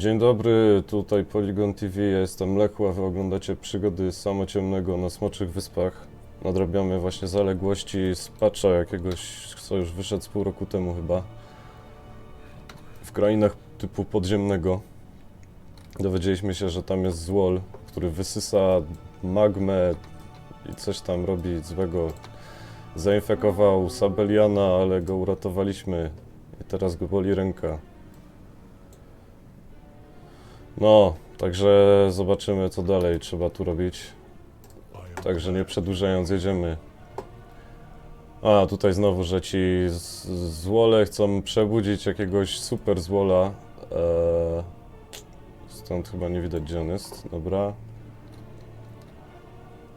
Dzień dobry, tutaj Polygon TV, ja jestem Lechła, wy oglądacie przygody Samociemnego na Smoczych Wyspach. Nadrabiamy właśnie zaległości z patcha jakiegoś, co już wyszedł z pół roku temu chyba. W krainach typu podziemnego. Dowiedzieliśmy się, że tam jest złol, który wysysa magmę i coś tam robi złego. Zainfekował Sabeliana, ale go uratowaliśmy i teraz go boli ręka. No, także zobaczymy co dalej trzeba tu robić. Także nie przedłużając, jedziemy. A, tutaj znowu, że ci złole chcą przebudzić jakiegoś super złola. Eee, stąd chyba nie widać gdzie on jest, dobra.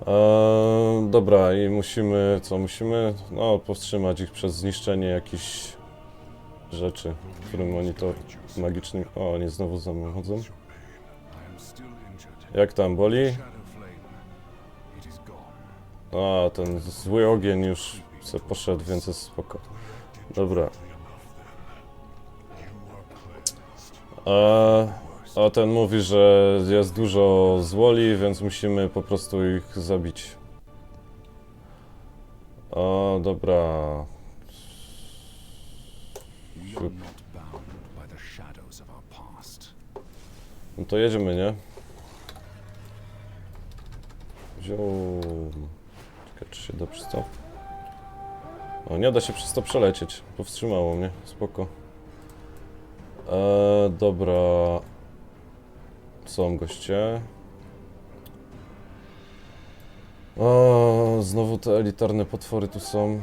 Eee, dobra, i musimy, co musimy? No, powstrzymać ich przez zniszczenie jakichś rzeczy, którym oni to. O, oni znowu za mną chodzą. Jak tam, boli? A, ten zły ogień już se poszedł, więc jest spoko. Dobra. A, a ten mówi, że jest dużo złoli, więc musimy po prostu ich zabić. O, dobra. No to jedziemy, nie? Zium. Czekaj, czy się da przez? O, nie da się przez to przelecieć. Powstrzymało mnie. Spoko. Eee, dobra. Są goście. O, znowu te elitarne potwory tu są.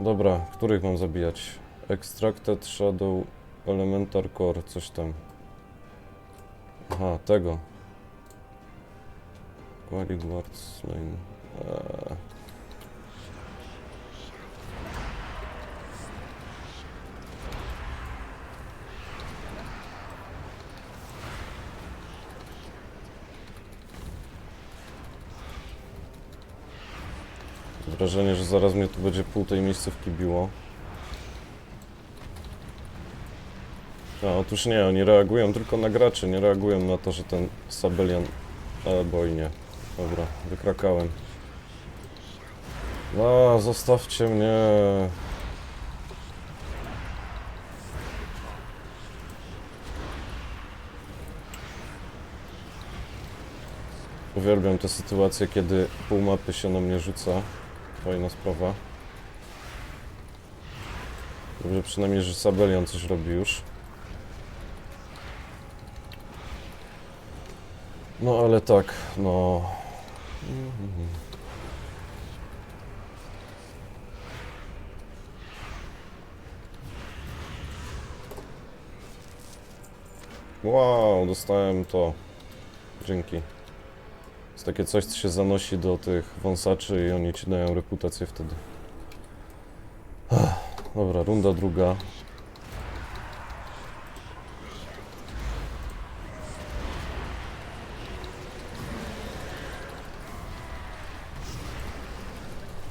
Dobra, których mam zabijać? Extracted Shadow Elementar Core, coś tam. Aha, tego. Quali Guard Slain. Eee. Wrażenie, że zaraz mnie tu będzie pół tej miejscówki biło. A, otóż nie, oni reagują tylko na graczy, nie reagują na to, że ten Sabelian... Albo i nie. Dobra, wykrakałem. A, zostawcie mnie. Uwielbiam te sytuacje, kiedy pół mapy się na mnie rzuca. Fajna sprawa. Dobrze przynajmniej, że Sabelian coś robi już. No ale tak, no. Wow, dostałem to. Dzięki. Jest takie coś, co się zanosi do tych wąsaczy i oni ci dają reputację wtedy. Dobra, runda druga.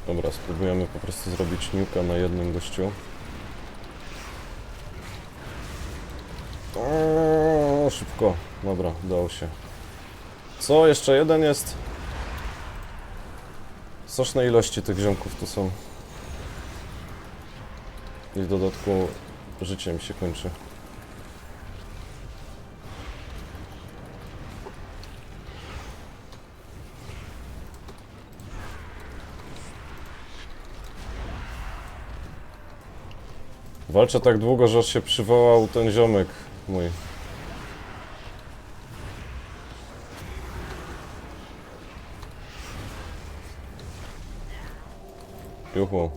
Dobra, spróbujemy po prostu zrobić niuka na jednym gościu. Szybko. Dobra, udało się. Co? Jeszcze jeden jest? Straszne ilości tych ziomków tu są. I w dodatku życie mi się kończy. Walczę tak długo, że się przywołał ten ziomek mój. Juhu.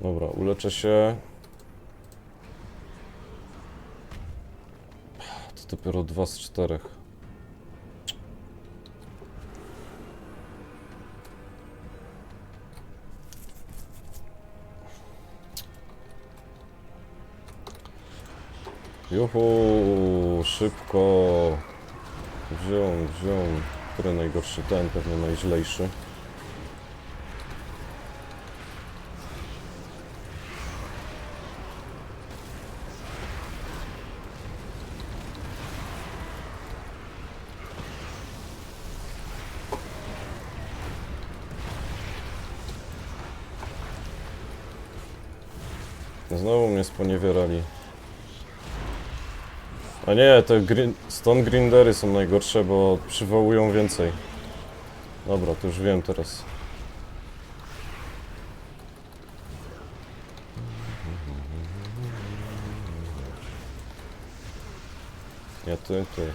Dobra, uleczę się. To dopiero dwa z czterech. Juhu, szybko. Wziął, wziął. Który najgorszy? Ten pewnie najźlejszy. Znowu mnie sponiewierali. A nie, te green, stone grindery są najgorsze, bo przywołują więcej. Dobra, to już wiem teraz. Nie ty, ty.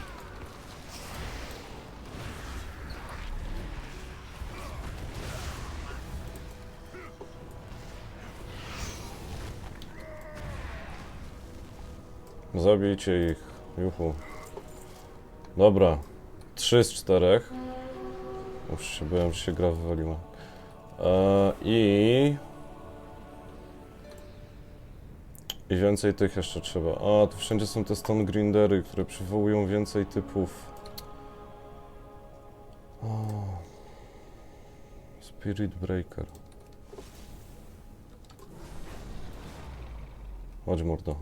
Zabijcie ich. Juhu. Dobra. Trzy z czterech. Już się byłem, że się gra wywaliła. Eee, I... I więcej tych jeszcze trzeba. A, tu wszędzie są te stone grindery, które przywołują więcej typów. O. Spirit Breaker. Chodź mordo.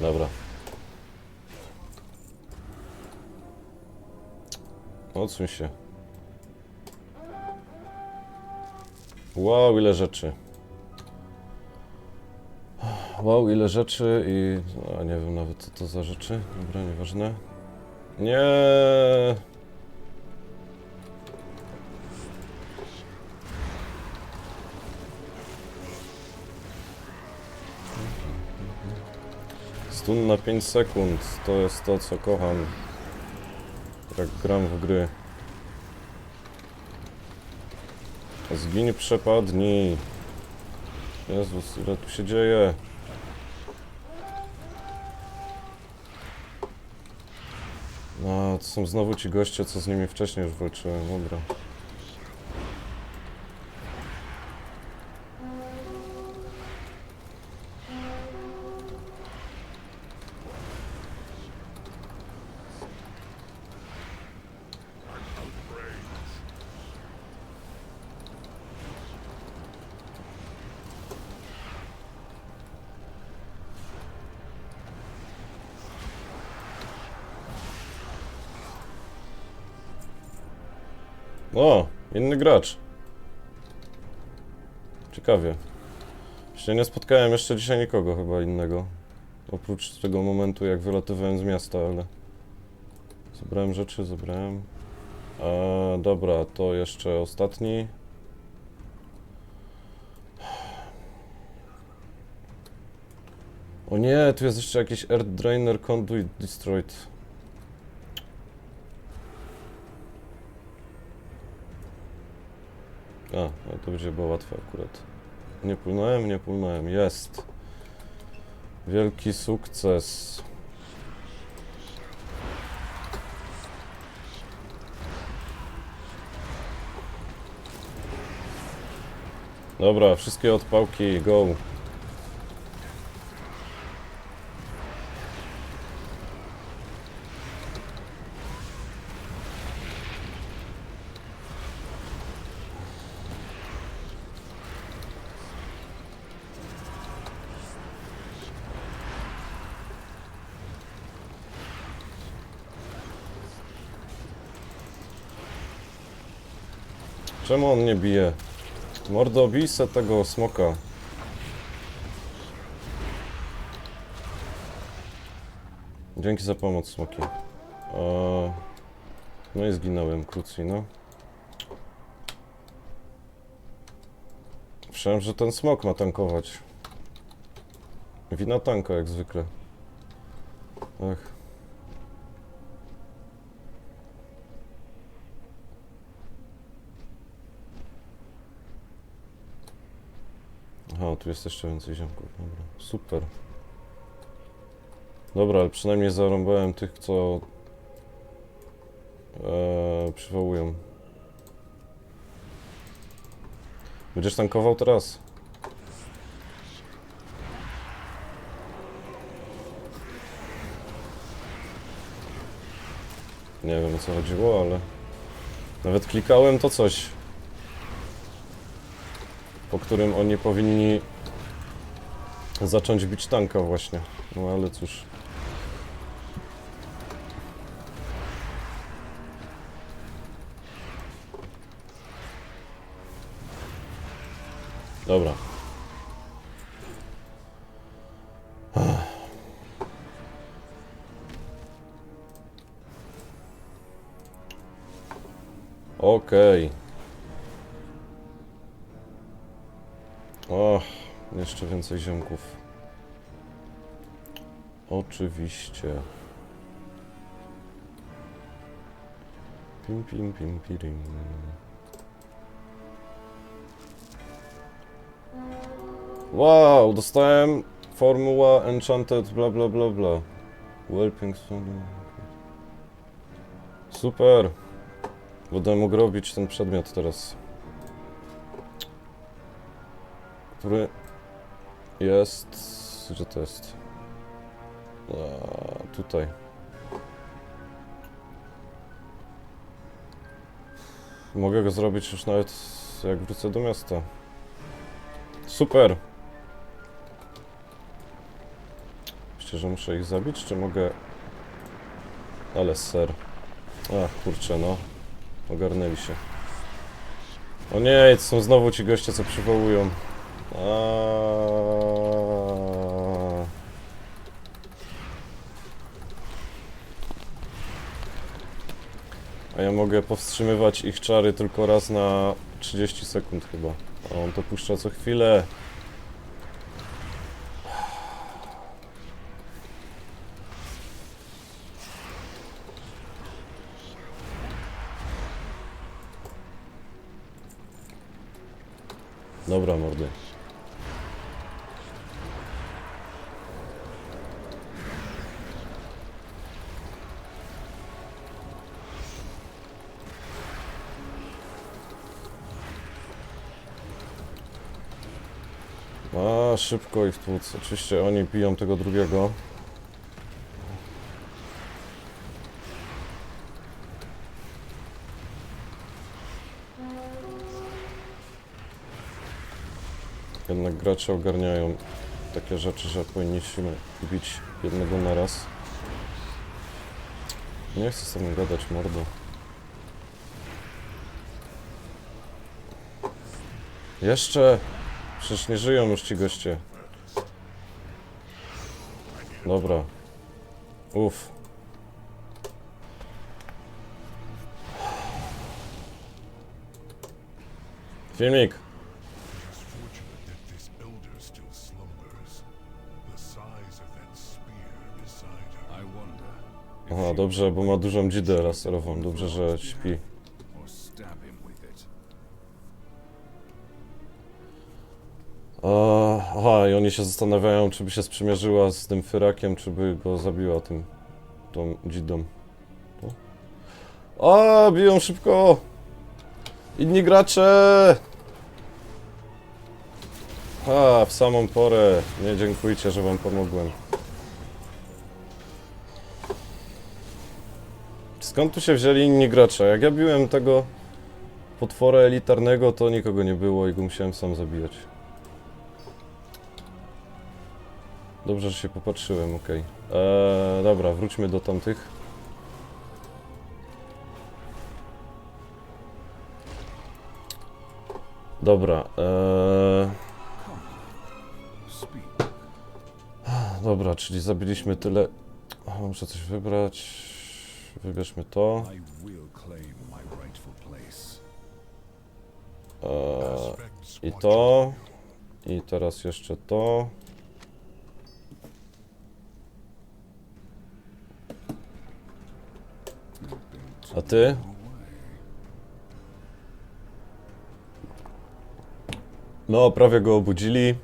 Dobra. Odsuń się. Wow, ile rzeczy. Wow, ile rzeczy i... A nie wiem nawet co to za rzeczy. Dobra, nieważne. Nie. Stun na 5 sekund. To jest to, co kocham. Jak gram w gry. Zgiń, przepadnij. Jezus, ile tu się dzieje? No, to są znowu ci goście, co z nimi wcześniej już walczyłem. Dobra. Gracz. Ciekawie. Jeszcze nie spotkałem jeszcze dzisiaj nikogo chyba innego. Oprócz tego momentu, jak wylatywałem z miasta, ale... Zebrałem rzeczy, zebrałem. E, dobra, to jeszcze ostatni. O nie, tu jest jeszcze jakiś Earth Drainer Conduit Destroyed. A, to będzie było łatwe akurat. Nie płynąłem, nie płynąłem. Jest. Wielki sukces. Dobra, wszystkie odpałki, go. Czemu on nie bije? Mordo, tego smoka. Dzięki za pomoc, smoki. Eee, no i zginąłem, krócej, no. Myślałem, że ten smok ma tankować. Wina tanka, jak zwykle. Ach. Aha, tu jest jeszcze więcej ziomków, dobra. Super. Dobra, ale przynajmniej zarąbałem tych, co e, przywołują. Będziesz tankował teraz? Nie wiem o co chodziło, ale nawet klikałem to coś. Po którym oni powinni zacząć bić tanka właśnie. No ale cóż. Dobra. Okej. Och, więcej ziomków. Oczywiście. Pim, pim, pim, pirim. Wow, dostałem formuła enchanted bla bla bla bla. Whelping. Super. Będę mógł robić ten przedmiot teraz. Który jest... Gdzie to jest? Tutaj. Mogę go zrobić już nawet jak wrócę do miasta. Super! Myślę, że muszę ich zabić, czy mogę... Ale ser. Ach, kurczę, no. Ogarnęli się. O nie, są znowu ci goście, co przywołują. Aaaa. A ja mogę powstrzymywać ich czary tylko raz na 30 sekund chyba. A on to puszcza co chwilę. Dobra, mordy. A, szybko ich tłuc. Oczywiście oni piją tego drugiego. Jednak gracze ogarniają takie rzeczy, że powinniśmy bić jednego na raz. Nie chcę z gadać, mordo. Jeszcze! Przecież nie żyją już ci goście. Dobra. Uff. Filmik. Aha, dobrze, bo ma dużą dzidę laserową. Dobrze, że śpi. Aha, i oni się zastanawiają, czy by się sprzymierzyła z tym fyrakiem, czy by go zabiła tym, tą dzidą. Tu? A, biją szybko! Inni gracze! A, w samą porę. Nie dziękujcie, że wam pomogłem. Skąd tu się wzięli inni gracze? Jak ja biłem tego potwora elitarnego, to nikogo nie było i go musiałem sam zabijać. Dobrze, że się popatrzyłem, okej. Eee, dobra, wróćmy do tamtych. Dobra, eee, dobra, czyli zabiliśmy tyle. Muszę coś wybrać. Wybierzmy to. Eee, I to. I teraz jeszcze to. A ty? No, prawie go obudzili.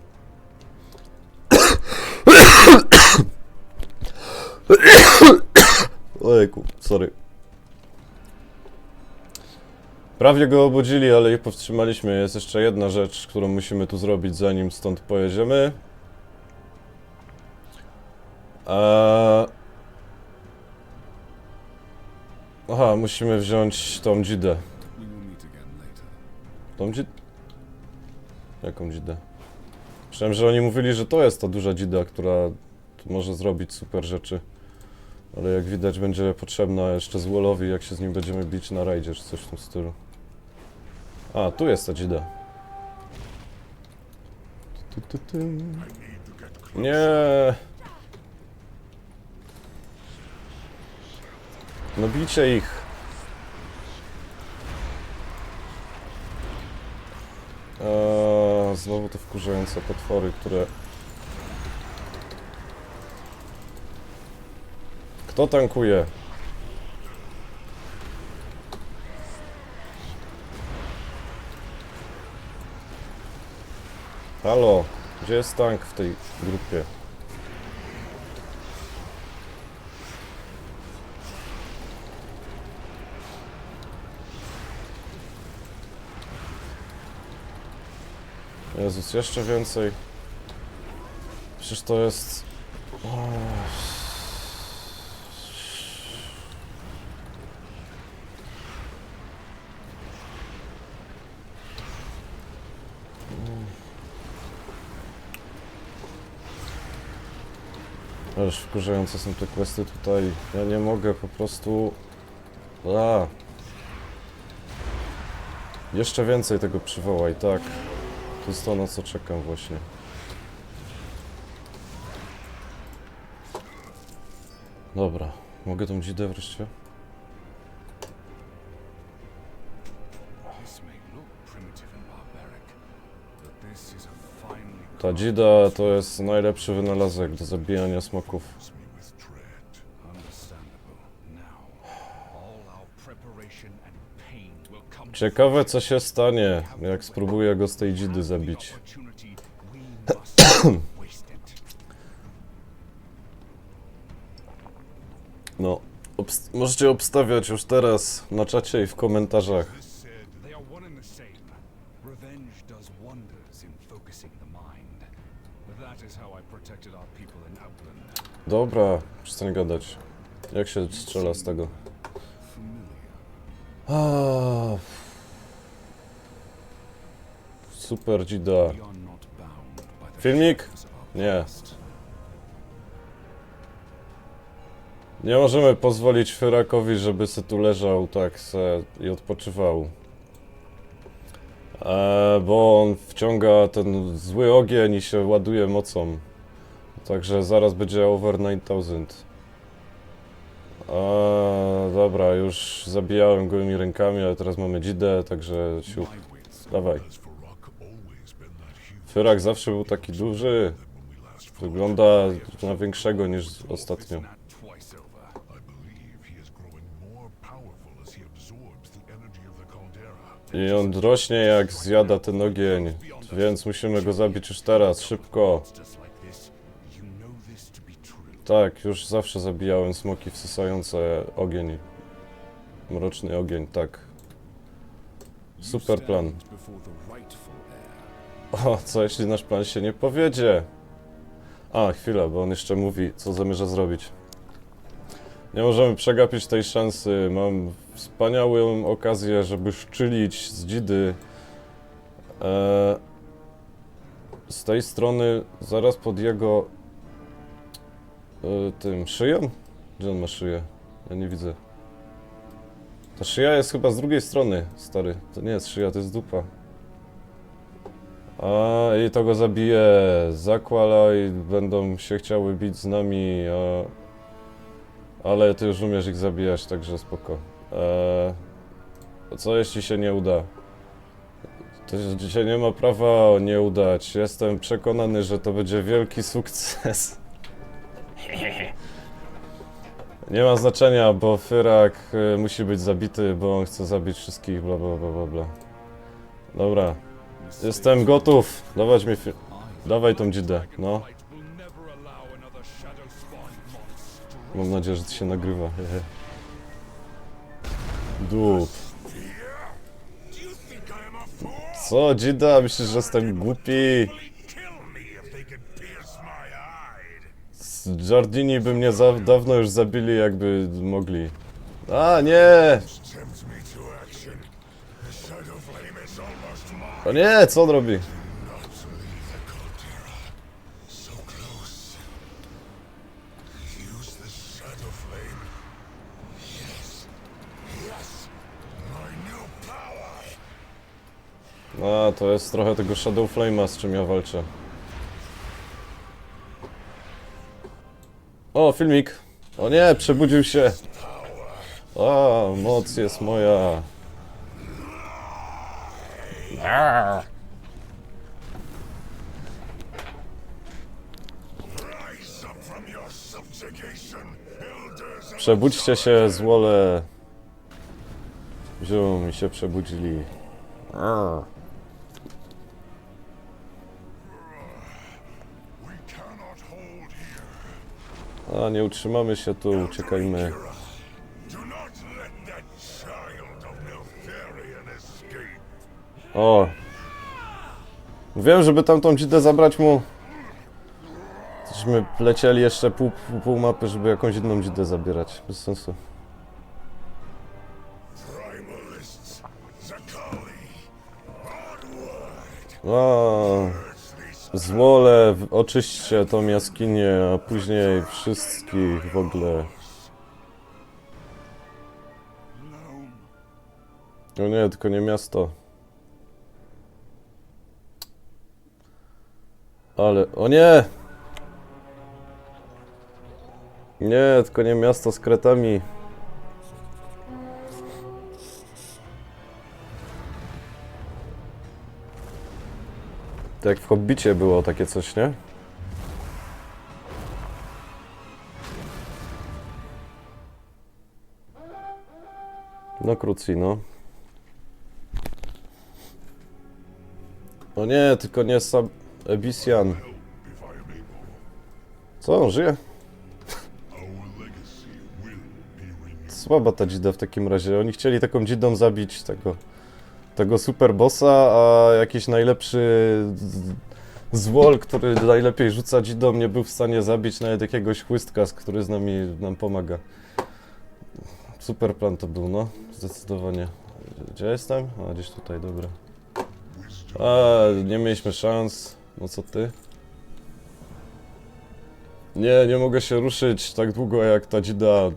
Ojejku, sorry. Prawie go obudzili, ale ich powstrzymaliśmy. Jest jeszcze jedna rzecz, którą musimy tu zrobić, zanim stąd pojedziemy. Eee... Aha, musimy wziąć tą dzidę. Tą dzid... Jaką dzidę? Myślałem, że oni mówili, że to jest ta duża dzida, która może zrobić super rzeczy. Ale jak widać będzie potrzebna jeszcze z Wallowi, jak się z nim będziemy bić na rajdzie, czy coś w tym stylu. A, tu jest ta dzida. Nie. No bijcie ich. Eee, znowu te wkurzające potwory, które... Kto tankuje? Halo, gdzie jest tank w tej grupie? Jezus, jeszcze więcej. Przecież to jest... O, Ależ wkurzające są te questy tutaj. Ja nie mogę po prostu... A. Jeszcze więcej tego przywołaj, tak. To jest to, na co czekam właśnie. Dobra, mogę tą dzidę wreszcie? Ta dzida to jest najlepszy wynalazek do zabijania smoków. Ciekawe co się stanie, jak spróbuję go z tej dzidy zabić. No, obst możecie obstawiać już teraz na czacie i w komentarzach. Dobra, przestań gadać. Jak się strzela z tego? Ah. Super the Filmik? Nie. Nie możemy pozwolić Fyrakowi, żeby se tu leżał tak se i odpoczywał. E, bo on wciąga ten zły ogień i się ładuje mocą. Także zaraz będzie over 9000. E, dobra, już zabijałem gołymi rękami, ale teraz mamy dzidę, także siup. Dawaj. Fyrak zawsze był taki duży. Wygląda na większego niż ostatnio. I on rośnie jak zjada ten ogień, więc musimy go zabić już teraz, szybko. Tak, już zawsze zabijałem smoki wsysające ogień. Mroczny ogień, tak. Super plan. O, co jeśli nasz plan się nie powiedzie? A, chwilę, bo on jeszcze mówi, co zamierza zrobić. Nie możemy przegapić tej szansy. Mam wspaniałą okazję, żeby szczylić z dzidy. E, z tej strony, zaraz pod jego e, tym szyją? Gdzie on ma szyję? Ja nie widzę. Ta szyja jest chyba z drugiej strony, stary. To nie jest szyja, to jest dupa. A i to go zabije. Zakwala i będą się chciały bić z nami, a... ale ty już umiesz ich zabijać, także spoko. Eee, co jeśli się nie uda? To się nie ma prawa nie udać. Jestem przekonany, że to będzie wielki sukces. Nie ma znaczenia, bo Fyrak y, musi być zabity, bo on chce zabić wszystkich, bla bla bla bla bla. Dobra, jestem gotów. Dawać mi fi- Dawaj tą dzidę, no. Mam nadzieję, że to się nagrywa. Dup. Co, dzida? Myślisz, że jestem głupi? Jardini by mnie za dawno już zabili, jakby mogli. A, nie! O nie, co on robi? A, to jest trochę tego Shadow Flame'a, z czym ja walczę. O, filmik. O nie, przebudził się. A, moc jest moja. Of Przebudźcie się, złole! Wziął mi się przebudzili. Here. A, nie utrzymamy się tu, uciekajmy. O! Wiem, żeby tamtą dzidę zabrać mu. Żeśmy lecieli jeszcze pół, pół, pół mapy, żeby jakąś inną dzidę zabierać. Bez sensu. O! Earthly Złole, w- oczyśćcie tą jaskinię, a później wszystkich w ogóle. Loam. O nie, tylko nie miasto. Ale, o nie! Nie, tylko nie miasto z kretami. To jak w Hobbicie było takie coś, nie? No krócej, no. O nie, tylko nie Sab... Able. Co, on żyje? Słaba ta dzida w takim razie. Oni chcieli taką dzidą zabić tego... Tego super bossa, a jakiś najlepszy... z- Zwol, który najlepiej rzuca dzidą, nie był w stanie zabić nawet jakiegoś chłystka, który z nami nam pomaga. Super plan to był, no. Zdecydowanie. Gdzie jestem? A, gdzieś tutaj, dobra. A, nie mieliśmy szans. No co ty? Nie, nie mogę się ruszyć tak długo jak ta dzida.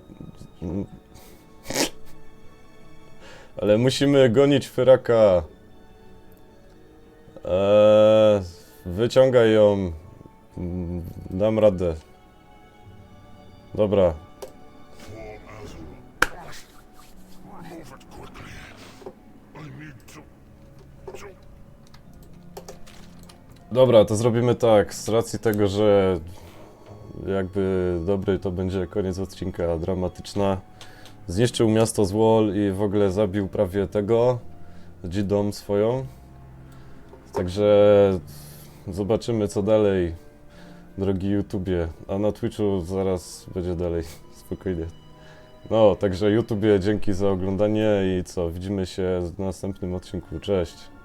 Ale musimy gonić Fyraka. Eee, wyciągaj ją. Mm, Dam radę. Dobra. Dobra, to zrobimy tak. Z racji tego, że jakby dobry to będzie koniec odcinka dramatyczna. Zniszczył miasto z Wall i w ogóle zabił prawie tego, dzidą swoją. Także zobaczymy co dalej, drogi YouTubie. A na Twitchu zaraz będzie dalej, spokojnie. No, także YouTubie dzięki za oglądanie i co, widzimy się w następnym odcinku. Cześć!